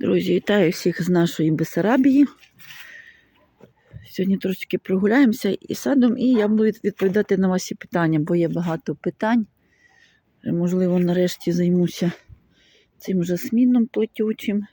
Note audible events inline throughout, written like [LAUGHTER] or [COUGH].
Друзі, вітаю всіх з нашої Бесарабії. Сьогодні трошечки прогуляємося і садом, і я буду відповідати на ваші питання, бо є багато питань. Можливо, нарешті займуся цим жасміном плетючим.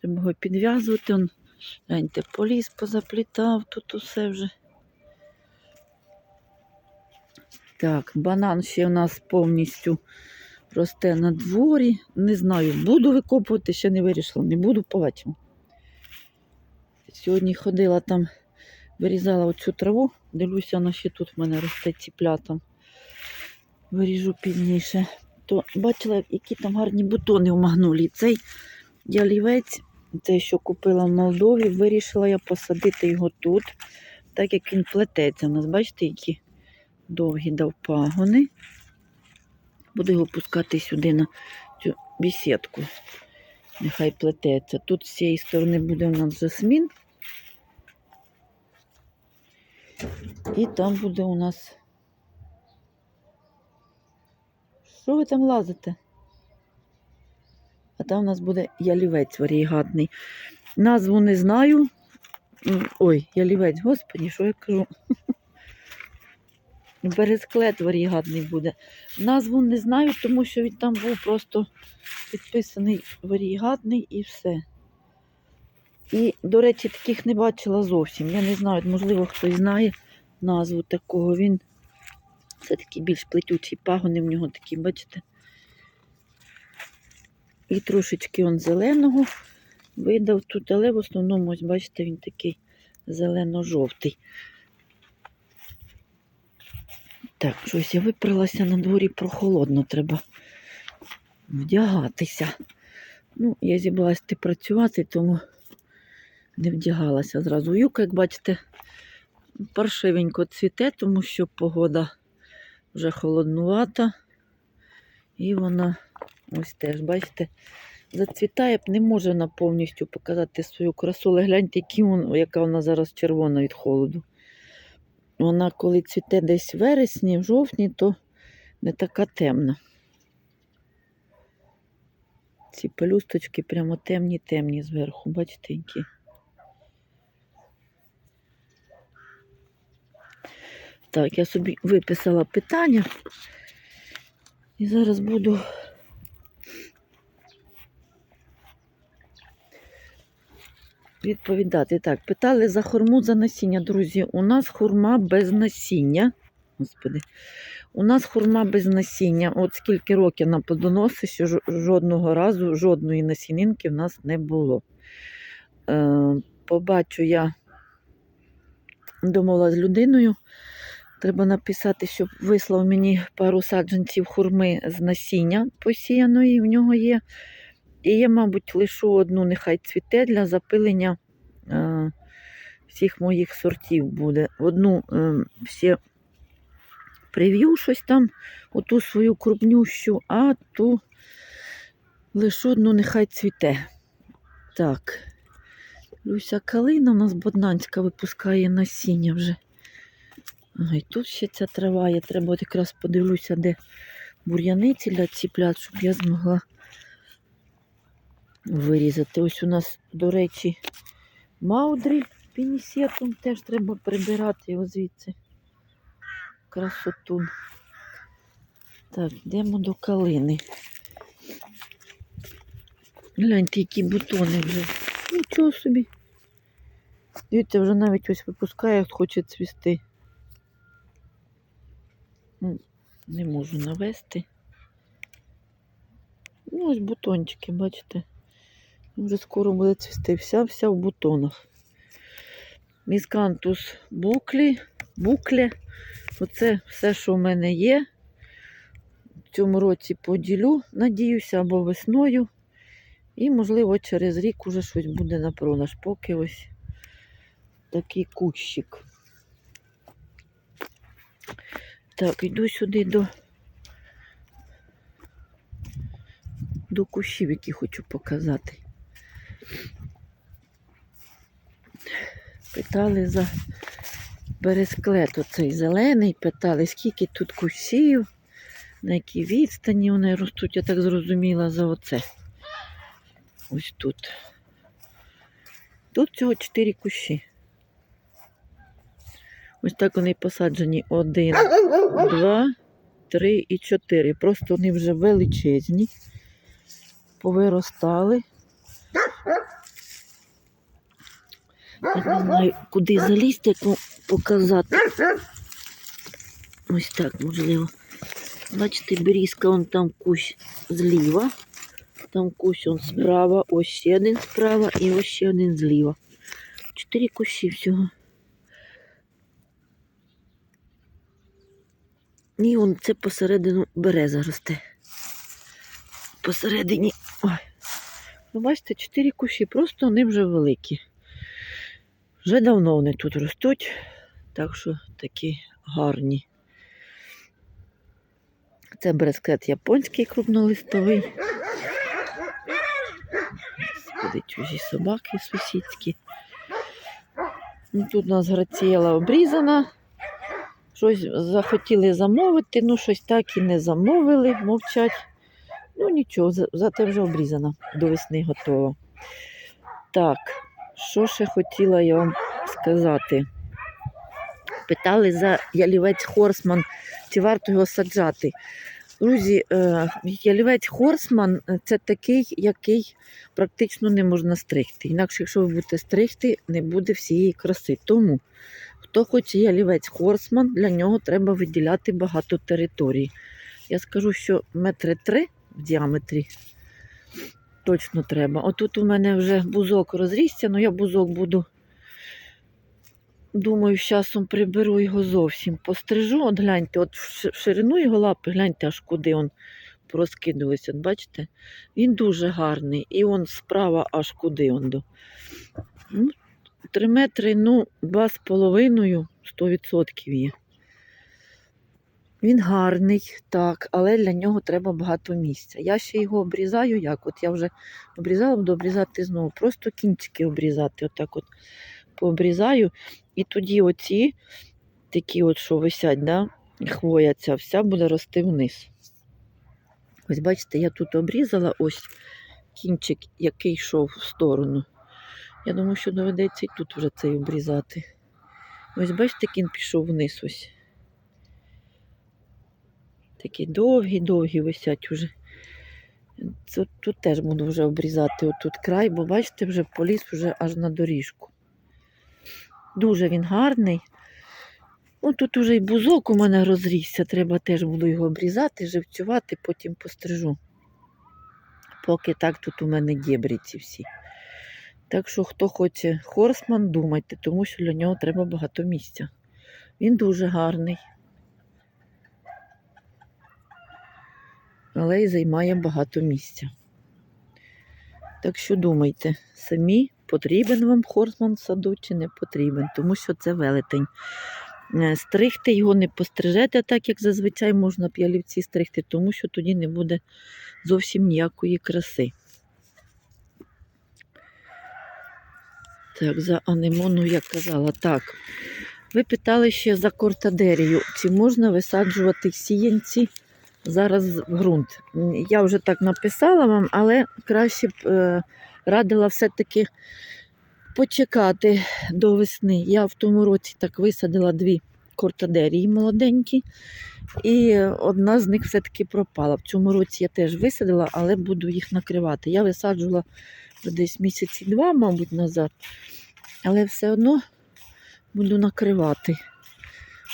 Треба його підв'язувати. Он, гляньте, поліз позаплітав, тут усе вже. Так, банан ще у нас повністю росте на дворі. Не знаю, буду викопувати, ще не вирішила. Не буду, побачимо. Сьогодні ходила там, вирізала оцю траву. Дивлюся, вона ще тут в мене росте ціплятом. Виріжу пізніше. То бачила, які там гарні бутони в магнолії. Цей ялівець, цей, що купила в Молдові, вирішила я посадити його тут, так як він плететься. У нас, бачите, які довгі дав пагони. Буду його пускати сюди на цю бісідку. Нехай плететься. Тут з цієї сторони буде у нас жасмін. І там буде у нас. Що ви там лазите? А там у нас буде ялівець варігатний. Назву не знаю. Ой, ялівець, господі, що я кажу? Бересклет варігатний буде. Назву не знаю, тому що він там був просто підписаний варігатний і все. І, до речі, таких не бачила зовсім. Я не знаю, можливо, хтось знає назву такого. Він все-таки більш плетючий пагони в нього такі, бачите? І трошечки он зеленого видав тут, але в основному, ось бачите, він такий зелено-жовтий. Так, щось я випралася на дворі прохолодно, треба вдягатися. Ну, я зібралася працювати, тому не вдягалася зразу. Юка, як бачите, паршивенько цвіте, тому що погода вже холоднувата. І вона ось теж, бачите, зацвітає, не може вона повністю показати свою красу. Але гляньте, яка вона зараз червона від холоду. Вона, коли цвіте десь в вересні, в жовтні, то не така темна. Ці пелюсточки прямо темні-темні зверху, бачите, які. Так, я собі виписала питання. І зараз буду відповідати. Так, питали за хурму за насіння, друзі. У нас хурма без насіння. Господи. У нас хурма без насіння. От скільки років на плодоноси, що жодного разу жодної насінинки в нас не було. Е, побачу я домовила з людиною. Треба написати, щоб вислав мені пару саджанців хурми з насіння посіяної, в нього є. І я, мабуть, лишу одну, нехай цвіте для запилення е, всіх моїх сортів буде. Одну е, ще прив'ю щось там, оту свою крупнющу, а ту лише одну нехай цвіте. Так. Люся калина у нас боднанська випускає насіння вже. Ага, і тут ще ця трава є. Треба от якраз подивлюся, де бур'яниці для ціплят, щоб я змогла вирізати. Ось у нас, до речі, маудрі пінісетом теж треба прибирати його звідси. Красоту. Так, йдемо до калини. Гляньте, які бутони вже. Нічого собі. Дивіться, вже навіть ось випускає, хоче цвісти. Ну, Не можу навести. Ну, ось бутончики, бачите. Вже скоро буде цвісти. Вся вся в бутонах. Міскантус буклі, букле. Оце все, що в мене є. В цьому році поділю, надіюся, або весною. І, можливо, через рік уже щось буде на продаж. Поки ось такий кущик. Так, йду сюди до, до кущів, які хочу показати. Питали за бересклет оцей зелений, питали, скільки тут кущів, на якій відстані вони ростуть, я так зрозуміла за оце. Ось тут. Тут всього чотири кущі. Ось так вони посаджені. Один, два, три і чотири. Просто вони вже величезні, повиростали. Не знаю, куди залізти, показати. Ось так, можливо. Бачите, берізка, вон там кущ зліва. Там кущ он справа, ось ще один справа і ось ще один зліва. Чотири кущі всього. І он це посередину береза росте. Посередині. Ну, бачите, чотири кущі, просто вони вже великі. Вже давно вони тут ростуть, так що такі гарні. Це брескет японський крупнолистовий. Господи, чужі собаки сусідські. Ну, тут у нас грацієла обрізана. Щось захотіли замовити, ну щось так і не замовили, мовчать. Ну нічого, зате вже обрізана, до весни готова. Так, що ще хотіла я вам сказати? Питали за ялівець Хорсман, чи варто його саджати. Друзі, е, ялівець Хорсман е, це такий, який практично не можна стригти. Інакше, якщо ви будете стригти, не буде всієї краси. Тому, хто хоче ялівець Хорсман, для нього треба виділяти багато території. Я скажу, що метри три в діаметрі точно треба. Отут у мене вже бузок розрісся, але я бузок буду. Думаю, з часом приберу його зовсім. Пострижу, от гляньте, от в ширину його лапи, гляньте, аж куди він порозкидувався. От бачите? Він дуже гарний. І он справа аж куди он до. Ну, Три метри, ну, два з половиною, 100% є. Він гарний, так, але для нього треба багато місця. Я ще його обрізаю як? От я вже обрізала, буду обрізати знову. Просто кінчики обрізати. Отак от пообрізаю. І тоді оці такі, от, що висять, да, хвоя ця вся буде рости вниз. Ось бачите, я тут обрізала ось кінчик, який йшов в сторону. Я думаю, що доведеться і тут вже цей обрізати. Ось бачите, як він пішов вниз ось. Такі довгі-довгі висять уже. Тут, тут теж буду вже обрізати отут край, бо бачите, вже поліз вже аж на доріжку. Дуже він гарний. О, тут уже і бузок у мене розрісся, треба теж буду його обрізати, живцювати, потім пострижу. Поки так тут у мене дєбрі ці всі. Так що, хто хоче хорсман, думайте, тому що для нього треба багато місця. Він дуже гарний. Але й займає багато місця. Так що думайте, самі потрібен вам хорсман в саду чи не потрібен, тому що це велетень. Е, Стригти його не пострижете так, як зазвичай можна п'ялівці стригти, тому що тоді не буде зовсім ніякої краси. Так, за анемону я казала. Так. Ви питали ще за кортадерію, чи можна висаджувати сіянці зараз в ґрунт. Я вже так написала вам, але краще б е, радила все-таки почекати до весни. Я в тому році так висадила дві кортадерії молоденькі, і одна з них все-таки пропала. В цьому році я теж висадила, але буду їх накривати. Я висаджувала десь місяці два, мабуть, назад, але все одно буду накривати.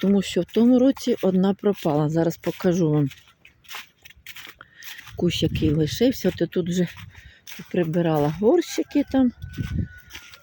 Тому що в тому році одна пропала. Зараз покажу вам кущ, який лишився. От я тут вже прибирала горщики там.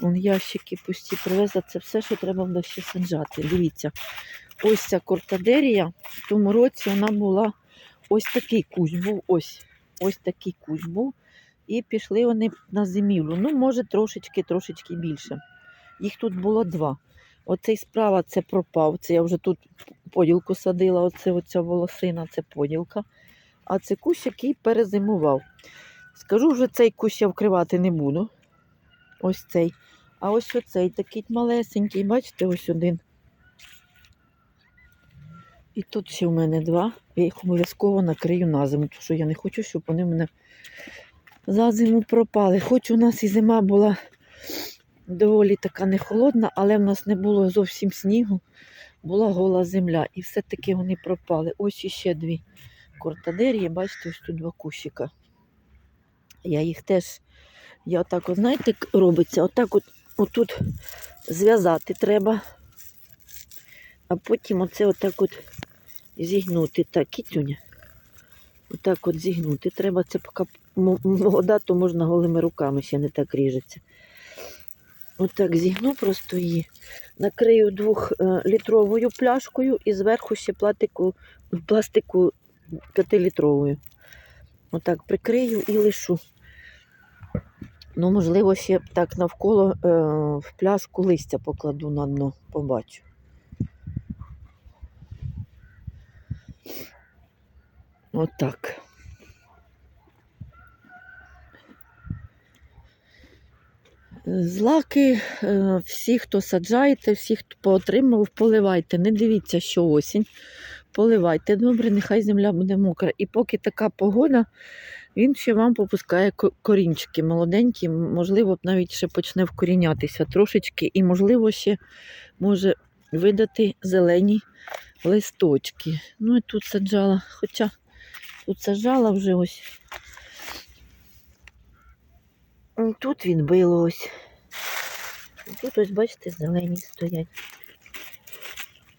Вон ящики пусті привезла. Це все, що треба буде ще саджати. Дивіться, ось ця кортадерія. В тому році вона була ось такий кущ був. Ось ось такий кущ був. І пішли вони на зимівлю. Ну, може, трошечки, трошечки більше. Їх тут було два. Оцей справа це пропав. Це я вже тут поділку садила. Оце оця волосина, це поділка. А це кущ, який перезимував. Скажу вже, цей кущ я вкривати не буду. Ось цей. А ось оцей такий малесенький, бачите, ось один. І тут ще в мене два. Я їх обов'язково накрию на зиму, тому що я не хочу, щоб вони в мене за зиму пропали. Хоч у нас і зима була доволі така не холодна, але в нас не було зовсім снігу, була гола земля. І все-таки вони пропали. Ось іще дві кортадерії, бачите, ось тут два кущика. Я їх теж, я отак, от, знаєте, робиться, отак от, отут зв'язати треба, а потім оце отак от зігнути. Так, кітюня. Отак от зігнути. Треба це поки молода, то можна голими руками ще не так ріжеться. Отак зігну просто її. Накрию двохлітровою пляшкою і зверху ще пластику, пластику п'ятилітровою. Отак прикрию і лишу. Ну, можливо, ще так навколо е, в пляшку листя покладу на дно, побачу. Отак. Злаки, е, всі, хто саджаєте, всі, хто поотримав, поливайте. Не дивіться, що осінь. Поливайте добре, нехай земля буде мокра. І поки така погода, він ще вам попускає корінчики молоденькі, можливо, навіть ще почне вкорінятися трошечки, і, можливо, ще може видати зелені листочки. Ну і тут саджала, хоча тут саджала вже ось. Тут він било ось. Тут ось, бачите, зелені стоять.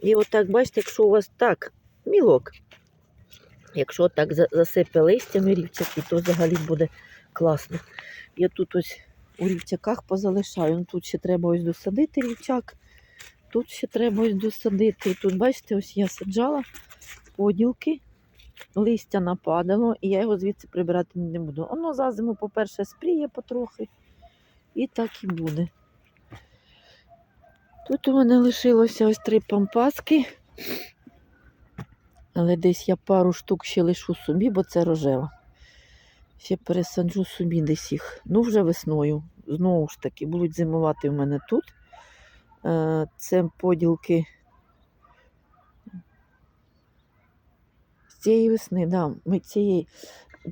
І отак, бачите, якщо у вас так, мілок, якщо так засипе листями рівчаки, то взагалі буде класно. Я тут ось у рівчаках позалишаю. Ну, Тут ще треба ось досадити рівчак. Тут ще треба ось досадити. І тут, бачите, ось я саджала поділки, листя нападало, і я його звідси прибирати не буду. Воно за зиму, по-перше, спріє потрохи, і так і буде. Тут у мене лишилося ось три пампаски, але десь я пару штук ще лишу собі, бо це рожева. Ще пересаджу собі десь їх. Ну, вже весною. Знову ж таки, будуть зимувати в мене тут. Е, Це поділки з цієї весни, да, ми цієї,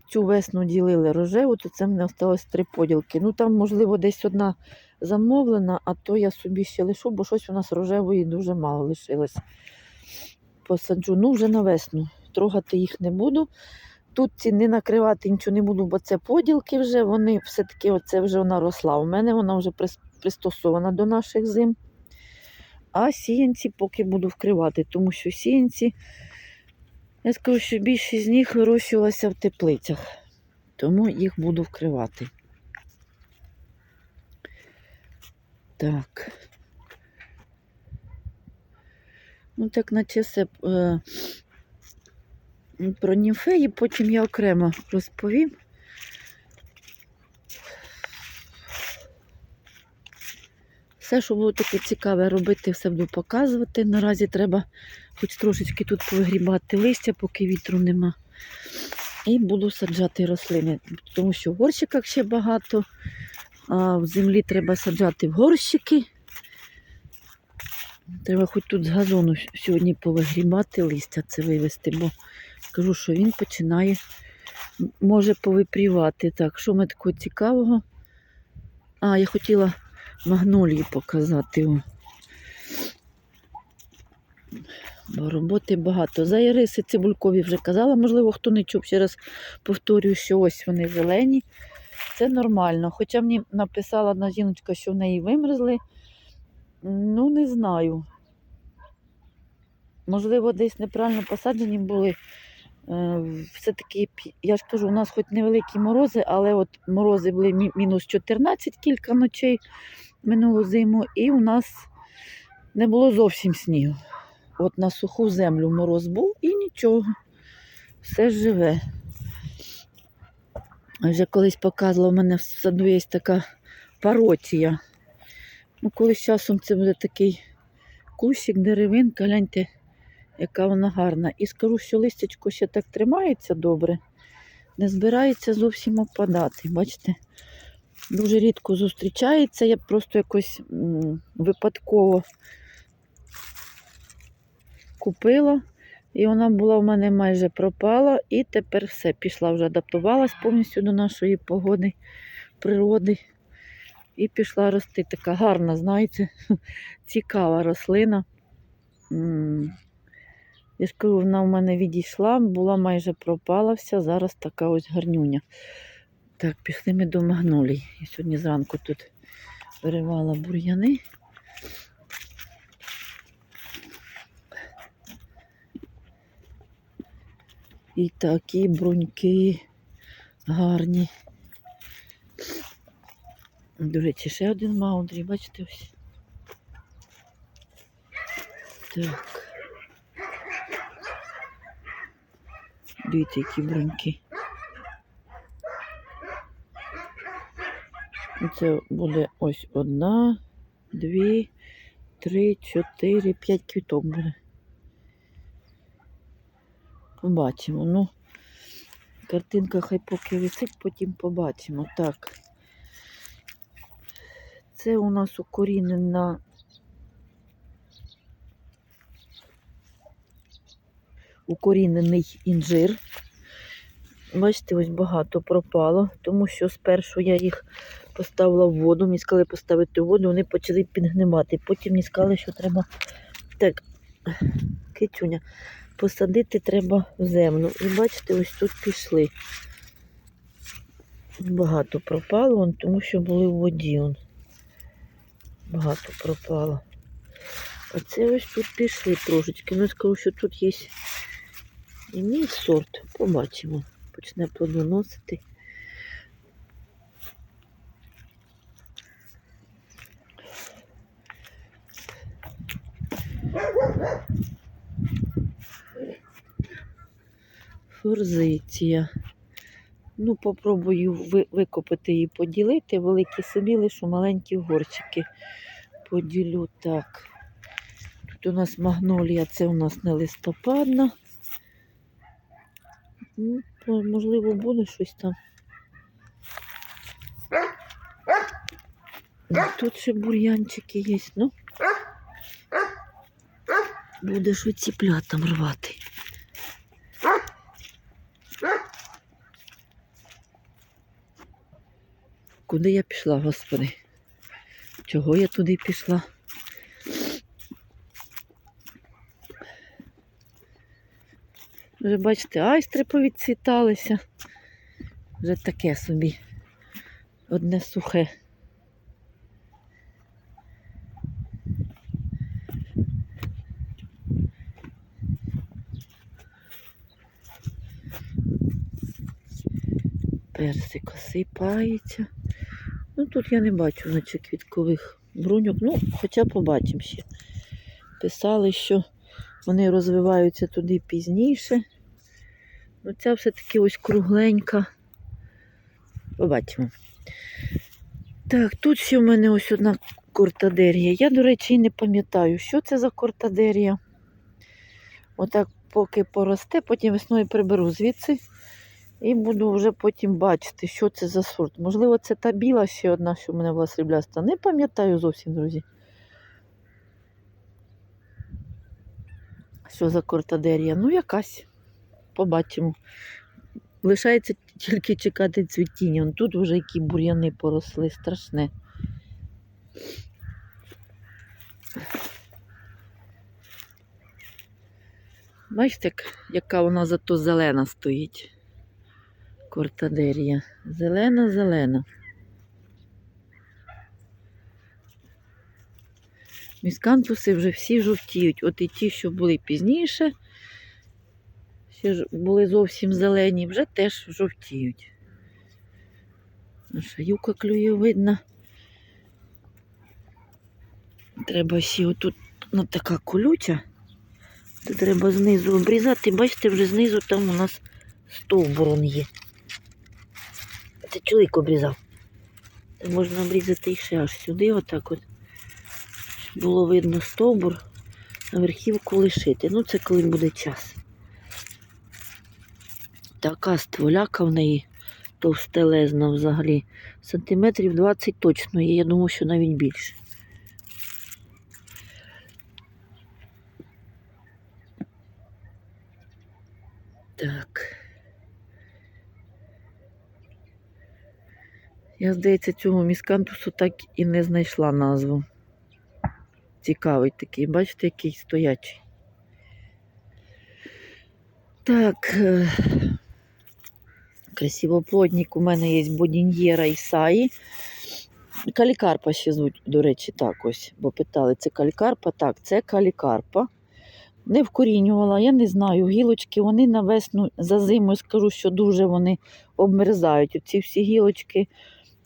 цю весну ділили рожеву, то це в мене осталось три поділки. Ну там, можливо, десь одна замовлена, а то я собі ще лишу, бо щось у нас рожевої дуже мало лишилось. Посаджу, ну вже на весну. Трогати їх не буду. Тут ці не накривати нічого не буду, бо це поділки вже, вони все-таки оце вже вона росла. У мене вона вже пристосована до наших зим. А сіянці поки буду вкривати, тому що сіянці, я скажу, що більшість з них вирощувалася в теплицях, тому їх буду вкривати. Так. Ну, так, наче все е, про німфеї, потім я окремо розповім. Все, що було таке цікаве робити, все буду показувати. Наразі треба хоч трошечки тут повигрібати листя, поки вітру нема. І буду саджати рослини, тому що в горщиках ще багато, а в землі треба саджати в горщики. Треба хоч тут з газону сьогодні повигрібати листя, це вивезти, бо кажу, що він починає, може повипрівати. Так, що ми такого цікавого? А, я хотіла магнолії показати. Бо роботи багато. За іриси цибулькові вже казала, можливо, хто не чув, ще раз повторюю, що ось вони зелені. Це нормально. Хоча мені написала одна жіночка, що в неї вимерзли. Ну, не знаю. Можливо, десь неправильно посаджені були. Е, Все-таки, я ж кажу, у нас хоч невеликі морози, але от морози були мінус 14 кілька ночей минулу зиму, і у нас не було зовсім снігу. От на суху землю мороз був і нічого. Все живе. Вже колись показувала, у мене в саду є така паротія. Ну, колись часом це буде такий кущик, деревинка, гляньте, яка вона гарна. І скажу, що листячко ще так тримається добре, не збирається зовсім опадати. Бачите? Дуже рідко зустрічається. Я просто якось м, випадково купила. І вона була в мене майже пропала, і тепер все, пішла вже адаптувалась повністю до нашої погоди, природи. І пішла рости. Така гарна, знаєте, [LAUGHS] цікава рослина. Я ж кажу, вона в мене відійшла, була майже пропала вся, зараз така ось гарнюня. Так, пішли ми до магнолій. Я сьогодні зранку тут виривала бур'яни. І такі бруньки гарні. До речі, ще один маундрі, бачите ось. Так. Дивіться, які бруньки. Це буде ось одна, дві, три, чотири, п'ять квіток буде. Побачимо. Ну, картинка хай поки висить, потім побачимо. Так. Це у нас укорінена укорінений інжир. Бачите, ось багато пропало, тому що спершу я їх поставила в воду. Мені сказали поставити воду, вони почали підгнивати. Потім мені сказали, що треба так, китюня, посадити треба в землю. І бачите, ось тут пішли. Багато пропало, тому що були в воді. Багато пропало. А це ось тут пішли трошечки. Ну, скажу, що тут є і мій сорт. Побачимо. Почне плодоносити. Форзиція. Ну, попробую ви- викопати і поділити. Великі собі лишу маленькі горщики. Поділю так. Тут у нас магнолія, це у нас не листопадна. Ну, можливо, буде щось там. Ну, Тут ще бур'янчики є. Ну, будеш оці плятам рвати. Куди я пішла, господи? Чого я туди пішла? Вже бачите, айстри повідцвіталися. Вже таке собі. Одне сухе. Персик осипається. Ну тут я не бачу, наче квіткових бруньок. Ну, хоча побачимо ще. Писали, що вони розвиваються туди пізніше. Ну, ця все-таки ось кругленька. Побачимо. Так, тут ще в мене ось одна кортадерія. Я, до речі, і не пам'ятаю, що це за кортадерія. Отак, поки поросте, потім весною приберу звідси. І буду вже потім бачити, що це за сорт. Можливо, це та біла ще одна, що в мене була срібляста. Не пам'ятаю зовсім, друзі. Що за кортадерія? Ну, якась. Побачимо. Лишається тільки чекати цвітіння. Тут вже які бур'яни поросли, страшне. Бачите, як- яка вона зато зелена стоїть. Кортадерія. Зелена, зелена. Міскантуси вже всі жовтіють. От і ті, що були пізніше, ще ж були зовсім зелені, вже теж жовтіють. Наша юка клює видно. Треба ще отут ну, така колюча. Це треба знизу обрізати. Бачите, вже знизу там у нас стовбурон є. Це чоловік обрізав. Можна обрізати і ще аж сюди, отак от. Щоб було видно стовбур, а верхівку лишити. Ну, це коли буде час. Така стволяка в неї товстелезна взагалі. Сантиметрів 20 точно є, я думаю, що навіть більше. Так. Я, здається, цього міскантусу так і не знайшла назву. Цікавий такий, бачите, який стоячий. Так. е, Красивоплодник у мене є бодіньєра і саї. Калікарпа ще звуть, до речі, так ось, бо питали, це калікарпа? Так, це калікарпа. Не вкорінювала, я не знаю. Гілочки вони на весну за зиму скажу, що дуже вони обмерзають. Ці всі гілочки.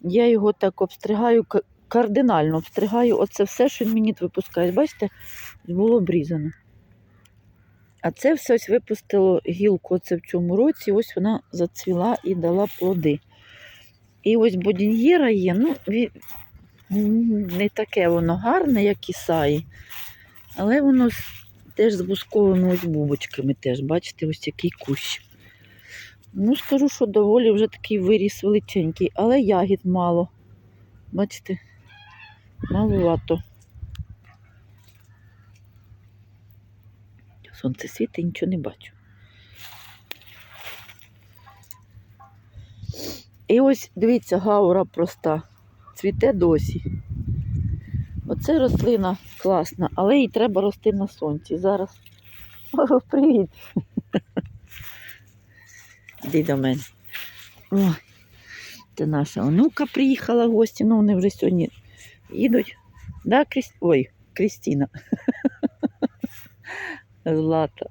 Я його так обстригаю, кардинально обстригаю. Оце все, що він мені випускає. Бачите, було обрізано. А це все ось випустило гілку оце в цьому році, ось вона зацвіла і дала плоди. І ось бодіньєра є, ну, не таке воно гарне, як і саї, але воно теж з бусковими ось бубочками теж, бачите, ось який кущ. Ну, скажу, що доволі вже такий виріс величенький, але ягід мало. Бачите, маловато. Сонце світить, нічого не бачу. І ось дивіться, гаура проста. Цвіте досі. Оце рослина класна, але їй треба рости на сонці. Зараз. [LAUGHS] О, привіт. Іди до мене. Ой, це наша онука приїхала в гості, ну вони вже сьогодні їдуть. Да, Кріс... Ой, Крістіна. [LAUGHS] Злата.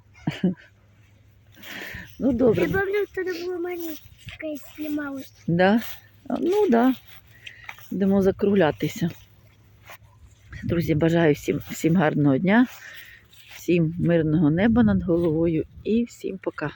Ну, добре. Я помню, тогда была маленькая, снималась. Да? Ну да. Йдемо закруглятися. Друзі, бажаю всім, всім гарного дня, всім мирного неба над головою і всім пока.